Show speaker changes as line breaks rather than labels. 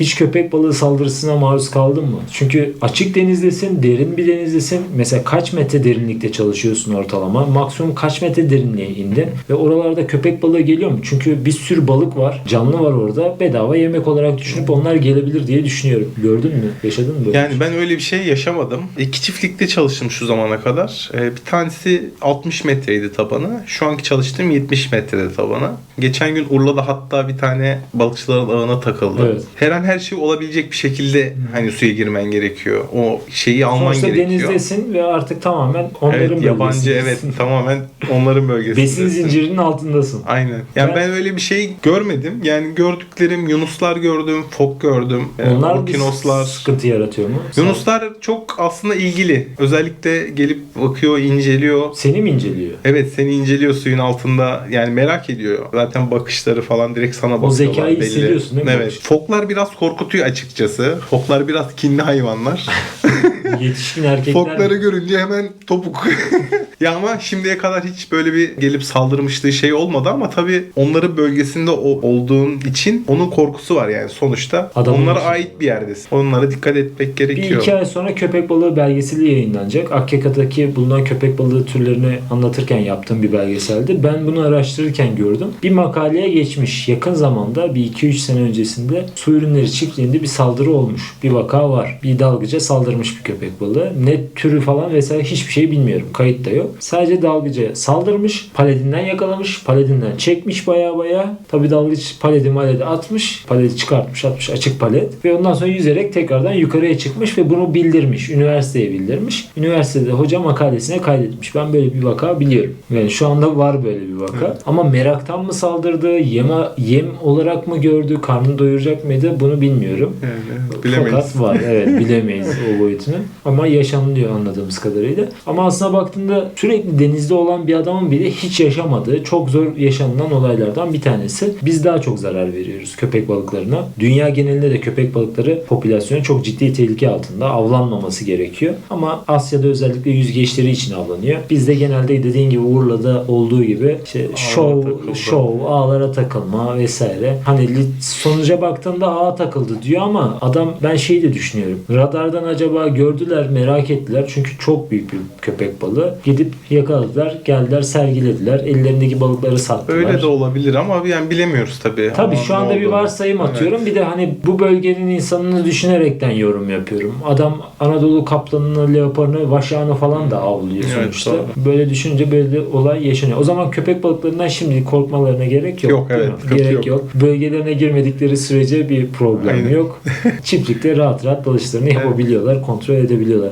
Hiç köpek balığı saldırısına maruz kaldın mı? Çünkü açık denizdesin, derin bir denizdesin. Mesela kaç metre derinlikte çalışıyorsun ortalama? Maksimum kaç metre derinliğe indin? Ve oralarda köpek balığı geliyor mu? Çünkü bir sürü balık var, canlı var orada. Bedava yemek olarak düşünüp onlar gelebilir diye düşünüyorum. Gördün mü? Yaşadın mı böyle?
Yani ben öyle bir şey yaşamadım. İki çiftlikte çalıştım şu zamana kadar. Ee, bir tanesi 60 metreydi tabanı. Şu anki çalıştığım 70 metrede tabanı. Geçen gün Urla'da hatta bir tane balıkçıların ağına takıldı.
Evet.
Her an her şey olabilecek bir şekilde hani suya girmen gerekiyor. O şeyi alman
Sonuçta
gerekiyor.
denizdesin ve artık tamamen onların
Evet yabancı evet tamamen onların bölgesinde.
Besin zincirinin altındasın.
Aynen. Yani
Ben-
ben, öyle bir şey görmedim. Yani gördüklerim Yunuslar gördüm, fok gördüm, e,
Onlar bir
Okinoslar.
sıkıntı yaratıyor mu?
Yunuslar çok aslında ilgili. Özellikle gelip bakıyor, inceliyor.
Seni mi inceliyor?
Evet seni inceliyor suyun altında. Yani merak ediyor. Zaten bakışları falan direkt sana bakıyorlar.
zekayı
belli.
hissediyorsun değil mi
Evet. Foklar biraz korkutuyor açıkçası. Foklar biraz kinli hayvanlar.
Yetişkin erkekler
Fokları görünce hemen topuk. ya ama şimdiye kadar hiç böyle bir gelip saldırmıştığı şey olmadı ama tabii onların bölgesinde o- olduğun için onun korkusu var yani sonuçta.
Adamın
onlara
için.
ait bir yerdesin. Onlara dikkat etmek
Bir
gerekiyor.
iki ay sonra köpek balığı belgeseli yayınlanacak. Akyaka'daki bulunan köpek balığı türlerini anlatırken yaptığım bir belgeseldi. Ben bunu araştırırken gördüm. Bir makaleye geçmiş. Yakın zamanda bir 2-3 sene öncesinde su ürünleri çiftliğinde bir saldırı olmuş. Bir vaka var. Bir dalgıca saldırmış bir köpek balığı. Ne türü falan vesaire hiçbir şey bilmiyorum. Kayıt da yok. Sadece dalgıca saldırmış. Paledinden yakalamış. Paledinden çekmiş baya baya. Tabi dalgıç paledi maledi atmış. Paledi çıkartmış atmış açık palet. Ve ondan sonra yüzerek tekrardan yukarıya çıkmış ve bunu bildirmiş. Üniversiteye bildirmiş. Üniversitede hoca makalesine kaydetmiş. Ben böyle bir vaka biliyorum. Yani şu anda var böyle bir vaka. Ama meraktan mı saldırdı? Yema, yem olarak mı gördü? Karnını doyuracak mıydı? Bunu bilmiyorum.
Yani bilemeyiz.
Fakat var evet bilemeyiz o boyutunu. Ama yaşanılıyor anladığımız kadarıyla. Ama aslına baktığında sürekli denizde olan bir adamın bile hiç yaşamadığı çok zor yaşanılan olaylardan bir tanesi. Biz daha çok zarar veriyoruz köpek balıklarına. Dünya genelinde de köpek balıkları popülasyonu çok ciddi tehlike altında. Avlanmaması gerekiyor. Ama Asya'da özellikle yüzgeçleri için avlanıyor. Bizde genelde dediğin gibi Urla'da olduğu gibi işte şov, şov, ağlara takılma vesaire. Hani sonuca baktığında ağa takıldı diyor ama adam ben şeyi de düşünüyorum. Radardan acaba gördüler, merak ettiler. Çünkü çok büyük bir köpek balığı. Gidip yakaladılar, geldiler, sergilediler. Ellerindeki balıkları sattılar.
Öyle de olabilir ama yani bilemiyoruz tabii.
Tabii
Ama
şu anda bir varsayım
Evet.
atıyorum. Bir de hani bu bölgenin insanını düşünerekten yorum yapıyorum. Adam Anadolu kaplanını, leoparını, vaşağını falan da avlıyor
Evet,
sonuçta.
doğru.
Böyle düşününce böyle olay yaşanıyor. O zaman köpek balıklarından şimdi korkmalarına gerek yok.
Yok, evet,
Gerek
yok.
yok. Bölgelerine girmedikleri sürece bir problem
Aynen.
yok. Çiftlikte rahat rahat dalışlarını yapabiliyorlar, kontrol edebiliyorlar.